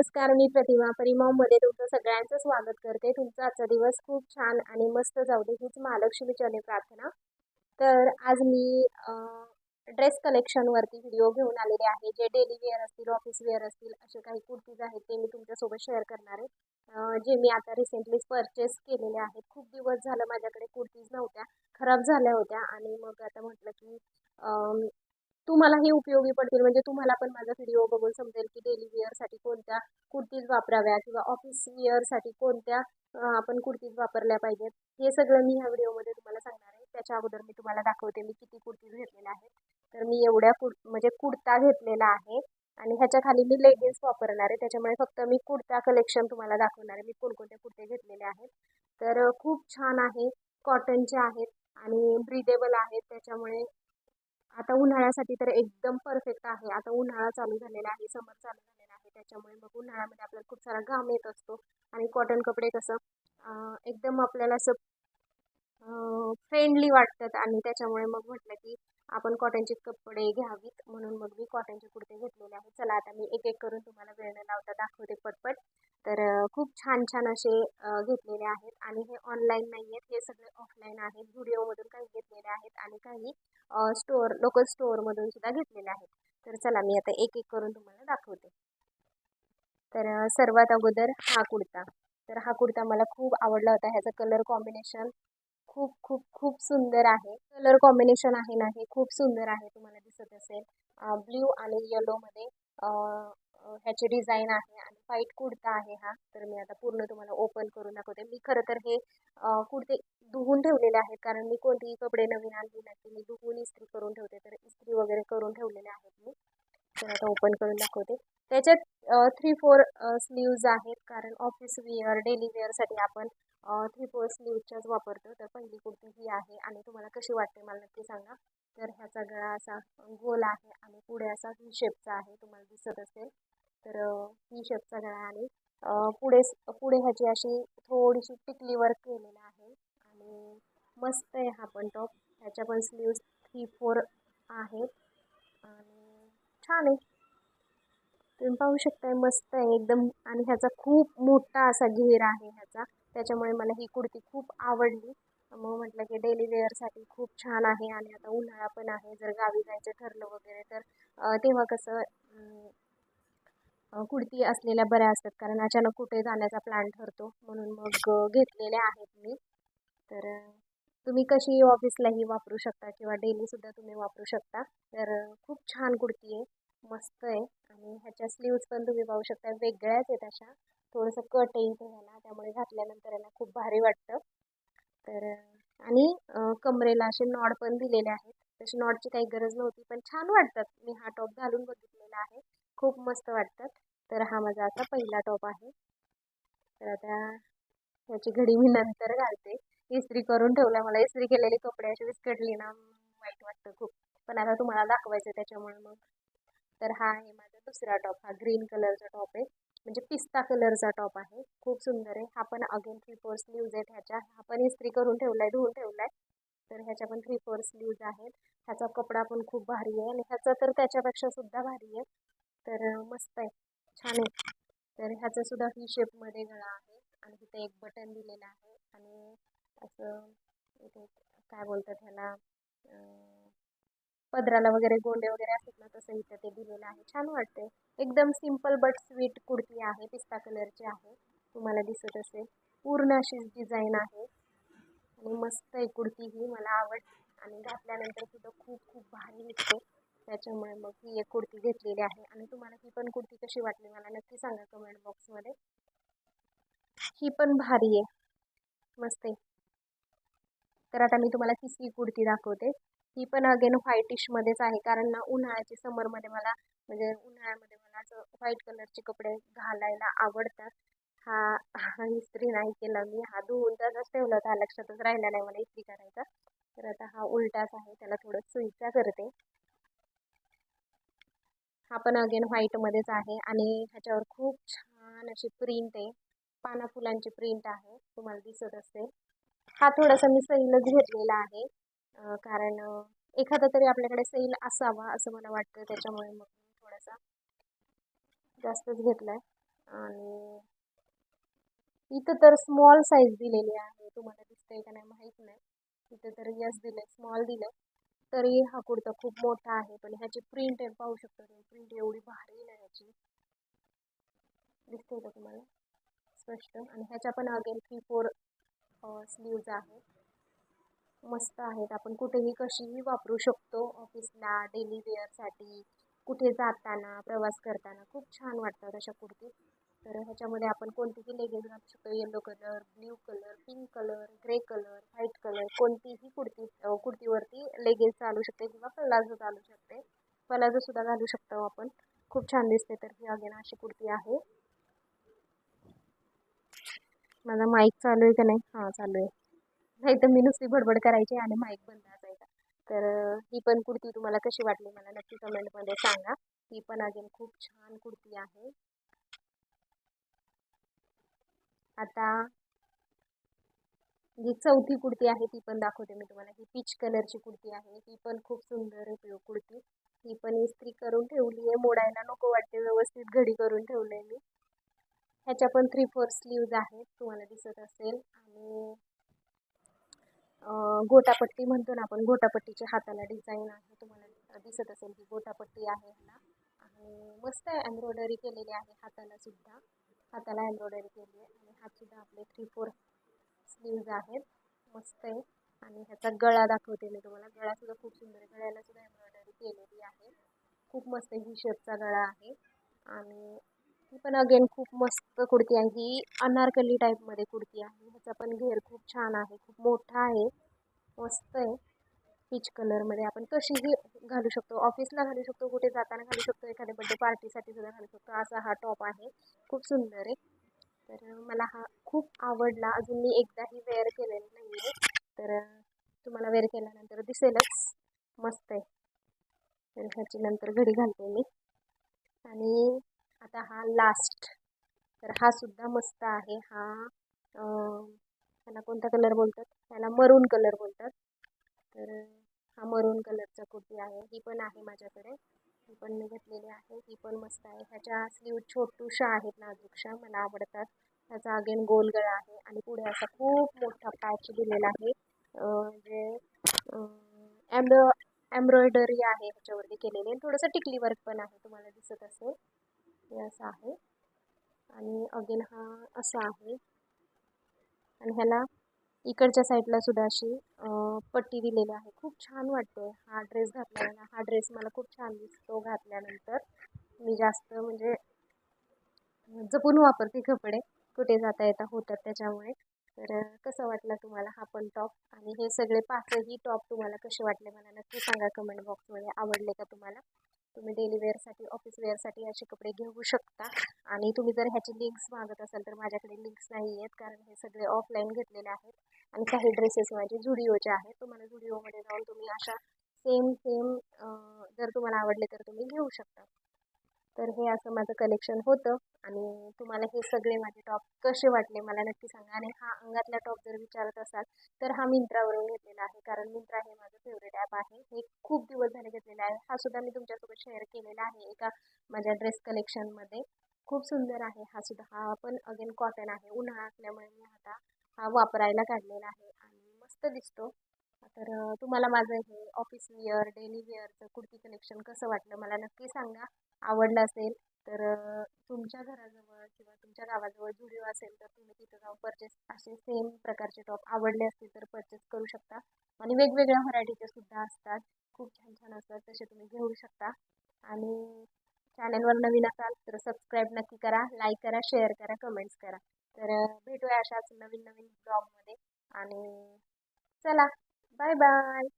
नमस्कार मी प्रतिमा. परिमावमध्ये तुमचं सगळ्यांचं स्वागत करते. तुमचा आजचा दिवस खूप छान आणि मस्त जाऊ दे हीच महालक्ष्मीचरणी प्रार्थना. तर आज मी ड्रेस कलेक्शनवरती व्हिडिओ घेऊन आलेले आहे जे डेली वेअर असतील ऑफिस वेअर असतील असे काही कुर्तीज आहेत ते मी तुमच्यासोबत शेअर करणार आहे. जे मी आता रिसेंटली परचेस केलेले आहेत. खूप दिवस झालं माझ्याकडे कुर्तीज नव्हत्या खराब झाल्या होत्या आणि मग आता म्हटलं की तुम्हाला तुम्हालाही उपयोगी पडतील. म्हणजे तुम्हाला पण माझा व्हिडिओ बघून समजेल की डेली वेअरसाठी कोणत्या कुर्तीज वापराव्या किंवा ऑफिस वेअरसाठी कोणत्या आपण कुर्तीज वापरल्या पाहिजेत. हे सगळं मी ह्या व्हिडिओमध्ये तुम्हाला सांगणार आहे. त्याच्या अगोदर मी तुम्हाला दाखवते मी किती कुर्तीज घेतलेल्या आहेत. तर मी एवढ्या कुर म्हणजे कुर्ता घेतलेला आहे आणि ह्याच्या खाली मी लेगिन्स वापरणार आहे. त्याच्यामुळे फक्त मी कुर्ता कलेक्शन तुम्हाला दाखवणार आहे. मी कोणकोणते कुर्ते घेतलेले आहेत. तर खूप छान आहे. कॉटनचे आहेत आणि ब्रिदेबल आहेत. त्याच्यामुळे आता उन्हाळ्यासाठी तर एकदम परफेक्ट आहे. आता उन्हाळा चालू झालेला आहे समर चालू झालेला आहे. त्याच्यामुळे मग उन्हाळ्यामध्ये आपल्याला खूप सारा घाम येत असतो आणि कॉटन कपडे कसं एकदम आपल्याला असं फ्रेंडली वाटतात. आणि त्याच्यामुळे मग म्हटलं की आपण कॉटनचे कपडे घ्यावीत म्हणून मग मी कॉटनचे कुर्ते घेतलेले आहेत चला आता मी एक एक करून तुम्हाला वेळ न लावता दाखवते पटपट. तर खूप छान छान असे घेतलेले आहेत आणि हे ऑनलाईन नाही आहेत हे सगळे ऑफलाईन आहेत. व्हिडिओमधून काही घेतलेले आहेत आणि काही स्टोअर लोकल स्टोअरमधून सुद्धा घेतलेले आहेत. तर चला मी आता एक एक करून तुम्हाला दाखवते. तर सर्वात अगोदर हा कुर्ता तर हा कुर्ता मला खूप आवडला होता. ह्याचा कलर कॉम्बिनेशन खूप खूप खूप सुंदर आहे. कलर कॉम्बिनेशन आहे ना हे खूप सुंदर आहे तुम्हाला दिसत असेल. ब्ल्यू आणि येलोमध्ये ह्याची डिझाईन आहे आणि व्हाईट कुर्ता आहे हा. तर मी आता पूर्ण तुम्हाला ओपन करून दाखवते. मी खरं तर हे कुर्ते धुवून ठेवलेले आहेत. कारण मी कोणतेही कपडे नवीन आणले नाही की मी धुवून इस्त्री करून ठेवते. तर इस्त्री वगैरे करून ठेवलेले आहेत मी. तर आता ओपन करून दाखवते. त्याच्यात थ्री फोर स्लीव्ज आहेत. कारण ऑफिस वेअर डेली वेअरसाठी आपण थ्री फोर स्लीवच्याच वापरतो. तर पहिली कुर्ती ही आहे आणि तुम्हाला कशी वाटते मला नक्की सांगा. तर ह्याचा गळा असा गोल आहे आणि पुढे असा व्ही शेपचा आहे तुम्हाला दिसत असेल. तर व्ही शेपचा गळा आणि पुढे पुढे ह्याची अशी थोडीशी टिकली वर्क केलेलं आहे. आणि मस्त आहे हा पण टॉप ह्याच्या पण स्लीव्ज थ्री फोर आहेत. आणि छान आहे. तुम्ही पाहू शकताय मस्त आहे एकदम. आणि ह्याचा खूप मोठा असा घेर आहे ह्याचा. त्याच्यामुळे मला ही कुर्ती खूप आवडली. मग म्हटलं की डेली वेअरसाठी खूप छान आहे आणि आता उन्हाळा पण आहे. जर गावी जायचं ठरलं वगैरे तर तेव्हा कसं कुर्ती असलेल्या बऱ्या असतात. कारण अचानक कुठे जाण्याचा प्लॅन ठरतो. म्हणून मग घेतलेल्या आहेत मी. तर तुम्ही कशी ऑफिसलाही वापरू शकता किंवा डेलीसुद्धा तुम्ही वापरू शकता. तर खूप छान कुर्ती आहे. मस्त आहे. आणि ह्याच्या स्लीव्ज पण तुम्ही पाहू शकता वेगळ्याच आहेत अशा. थोडंसं कट आहे इथे ह्याला त्यामुळे घातल्यानंतर याला खूप भारी वाटतं. तर आणि कमरेला असे नॉड पण दिलेले आहेत. तशी नॉडची काही गरज नव्हती पण छान वाटतात. मी हा टॉप घालून बघितलेला आहे. खूप मस्त वाटतात. तर हा माझा आता पहिला टॉप आहे. तर आता ह्याची घडी मी नंतर घालते. इस्त्री करून ठेवला. मला इस्त्री केलेली कपडे अशी विस्कटली ना वाईट वाटतं खूप. पण आता तुम्हाला दाखवायचं त्याच्यामुळे मग. तर हा आहे माझा दुसरा टॉप हा ग्रीन कलरचा टॉप आहे. म्हणजे पिस्ता कलरचा टॉप आहे. खूप सुंदर आहे. हा पण अगेन थ्री फोर स्लीव्ज आहेत ह्याच्या. हा पण इस्त्री करून ठेवला आहे धुवून ठेवला आहे तर ह्याच्या पण थ्री फोर स्लीव्ज आहेत. ह्याचा कपडा पण खूप भारी आहे आणि ह्याचा तर त्याच्यापेक्षा सुद्धा भारी आहे. तर मस्त आहे. छान आहे. तर ह्याचा सुद्धा व्ही शेपमध्ये गळा आहे आणि तिथे एक बटन दिलेलं आहे आणि असं काय बोलतात ह्याला? पदराला वगैरे गोंडे वगैरे असतात ना तसं इथं ते दिलेलं आहे. छान वाटते एकदम सिंपल बट स्वीट कुर्ती आहे पिस्ता कलरची आहे. तुम्हाला दिसत असेल. पूर्ण अशीच डिझाईन आहे. आणि मस्त आहे कुर्ती ही मला आवडते आणि घातल्यानंतर सुद्धा खूप खूप भारी दिसते. त्याच्यामुळे मग ही एक कुर्ती घेतलेली आहे. आणि तुम्हाला ही पण कुर्ती कशी वाटली मला नक्की सांगा कमेंट बॉक्समध्ये ही पण भारी आहे. मस्त आहे. तर आता मी तुम्हाला तिसरी कुर्ती दाखवते. ही पण अगेन व्हाईटिशमध्येच आहे. कारण ना उन्हाळ्याची समरमध्ये मला म्हणजे उन्हाळ्यामध्ये मला असं व्हाईट कलरचे कपडे घालायला आवडतात. हा हा इस्त्री नाही केला मी. हा धुवून तसाच ठेवला होता. लक्षातच राहिला नाही मला इस्त्री करायचा. तर आता हा उलटाच आहे. त्याला थोडं सुईचा करते. हा पण अगेन व्हाईटमध्येच आहे. आणि ह्याच्यावर खूप छान अशी प्रिंट आहे. पाना फुलांची प्रिंट आहे. तुम्हाला दिसत असेल. हा थोडासा मी सैलच घेतलेला आहे. कारण एखादा तरी आपल्याकडे सेल असावा असं मला वाटतं. त्याच्यामुळे मग थोडासा जास्तच घेतला आहे आणि इथं तर स्मॉल साईज दिलेली आहे. तुम्हाला दिसतंय का नाही माहीत नाही. इथं तर यस दिलंय. स्मॉल दिलंय. तरी हा कुर्ता खूप मोठा आहे. पण ह्याची प्रिंट आहे. पाहू शकता तुम्ही. प्रिंट एवढी भारी नाही ह्याची. दिसते का तुम्हाला? स्पष्ट. आणि ह्याच्या पण अगेन थ्री फोर स्लीव्ज आहेत मस्त आहेत. आपण कुठेही कशीही वापरू शकतो ऑफिसला डेली वेअरसाठी कुठे जाताना प्रवास करताना. खूप छान वाटतात अशा कुर्ती. तर ह्याच्यामध्ये आपण कोणतीही लेगिन्स घालू शकतो. Yellow colour blue colour pink colour grey colour white colour कोणतीही कुर्ती कुर्तीवरती लेगिन्स चालू शकते किंवा प्लाझो चालू शकते. प्लाझो सुद्धा घालू शकतो आपण. खूप छान दिसते तर ही अगेन अशी कुर्ती आहे. माझा माईक चालू आहे का नाही? हां चालू आहे. नाही तर मी नुसती बडबड करायची आणि माईक बंद असायचा. तर ही पण कुर्ती तुम्हाला कशी वाटली मला नक्की कमेंटमध्ये सांगा. ही पण अजून खूप छान कुर्ती आहे. आता जी चौथी कुर्ती आहे ती पण दाखवते मी तुम्हाला. ही पीच कलरची कुर्ती आहे. ती पण खूप सुंदर आहे कुर्ती. ही पण इस्त्री करून ठेवली आहे. मोडायला नको वाटते. व्यवस्थित घडी करून ठेवले मी. ह्याच्या पण थ्री फोर स्लीव्ज आहेत. तुम्हाला दिसत असेल. आणि गोटापट्टी म्हणतो ना आपण गोटापट्टीच्या हाताला डिझाईन आहे तुम्हाला दिसत असेल ही गोटापट्टी आहे ह्याला. आणि मस्त आहे एम्ब्रॉयडरी केलेली आहे हाताला सुद्धा. हाताला एम्ब्रॉयडरी केली आहे आणि हात सुद्धा आपले थ्री फोर स्लीव्ज आहेत. मस्त आहे. आणि ह्याचा गळा दाखवते मी तुम्हाला. गळा सुद्धा खूप सुंदर आहे. गळ्याला सुद्धा एम्ब्रॉयडरी केलेली आहे. खूप मस्त ही शेपचा गळा आहे. आणि ही पण अगेन खूप मस्त कुर्ती आहे. ही अनारकली टाईपमध्ये कुर्ती आहे. ह्याचा पण घेर खूप छान आहे. खूप मोठा आहे. मस्त आहे. पीच कलरमध्ये आपण कशीही घालू शकतो. ऑफिसला घालू शकतो. कुठे जाताना घालू शकतो. एखाद्या बड्डे पार्टीसाठी सुद्धा घालू शकतो. असा हा टॉप आहे. खूप सुंदर आहे. तर मला हा खूप आवडला. अजून मी एकदाही वेअर केलेला नाही आहे तर तुम्हाला वेअर केल्यानंतर दिसेलच. मस्त आहे. तर ह्याची नंतर घडी घालते मी. आणि आता हा लास्ट तर हा सुद्धा मस्त आहे. हा त्याला कोणता कलर बोलतात? त्याला मरून कलर बोलतात. तर हा मरून कलरचा कुर्ती आहे. ही पण आहे माझ्याकडे. ही पण मी घेतलेली आहे. ही पण मस्त आहे. ह्याच्या स्लीव छोटूशा आहेत नाजूकशा. मला आवडतात. त्याचा अगेन गोल गळा आहे आणि पुढे असा खूप मोठा पॅच दिलेला आहे. जे एम्ब्रॉ एम्ब्रॉयडरी आहे ह्याच्यावरती केलेली. थोडंसं टिकली वर्क पण आहे. तुम्हाला दिसत असेल. हे असं आहे. आणि अगेन हा असा आहे. आणि ह्याला इकडच्या साईडला सुद्धा अशी पट्टी दिलेली आहे. खूप छान वाटते हा ड्रेस घातल्याला हा ड्रेस मला खूप छान दिसतो घातल्यानंतर. मी जास्त म्हणजे जपून वापरते कपडे. कुठे जाता येता होतात त्याच्यामुळे. तर कसं वाटलं तुम्हाला हा पण टॉप आणि हे सगळे पाचही टॉप तुम्हाला कसे वाटले? मला नक्की सांगा कमेंट बॉक्समध्ये आवडले का तुम्हाला? तुम्ही डेली वेअरसाठी ऑफिस वेअरसाठी असे कपडे घेऊ शकता. आणि तुम्ही जर ह्याची लिंक्स मागत असाल तर माझ्याकडे लिंक्स नाही आहेत कारण हे सगळे ऑफलाईन घेतलेले आहेत. आणि काही ड्रेसेस माझे झुडिओचे आहेत. तुम्हाला झुडिओमध्ये जाऊन तुम्ही अशा सेम सेम जर तुम्हाला आवडले तर तुम्ही घेऊ शकता. तर हे असं माझं कलेक्शन होतं आणि तुम्हाला हे सगळे माझे टॉप कसे वाटले मला नक्की सांगा. आणि हा अंगातला टॉप जर विचारत असाल तर हा मिंत्रावरून घेतलेला आहे. कारण मिंत्रा हे माझं फेवरेट ॲप आहे. हे खूप दिवस झाले घेतलेलं आहे. हा सुद्धा मी तुमच्यासोबत शेअर केलेला आहे एका माझ्या ड्रेस कलेक्शनमध्ये खूप सुंदर आहे हा सुद्धा. हा पण अगेन कॉटन आहे. उन्हाळा असल्यामुळे मी आता हा वापरायला काढलेला आहे आणि मस्त दिसतो. तर तुम्हाला माझं हे ऑफिस वेअर डेली वेअरचं कुर्ती कलेक्शन कसं वाटलं मला नक्की सांगा. आवडलं असेल तर तुमच्या घराजवळ किंवा तुमच्या गावाजवळ जुडिओ हो असेल तर तुम्ही तिथं जाऊन परचेस असे सेम प्रकारचे टॉप आवडले असतील तर परचेस करू शकता. आणि वेगवेगळ्या व्हरायटीचे सुद्धा असतात. खूप छान छान असतात तसे तुम्ही घेऊ शकता. आणि चॅनलवर नवीन असाल तर सबस्क्राईब नक्की करा लाईक करा शेअर करा कमेंट्स करा. तर भेटूया अशाच नवीन नवीन ब्लॉगमध्ये आणि चला बाय बाय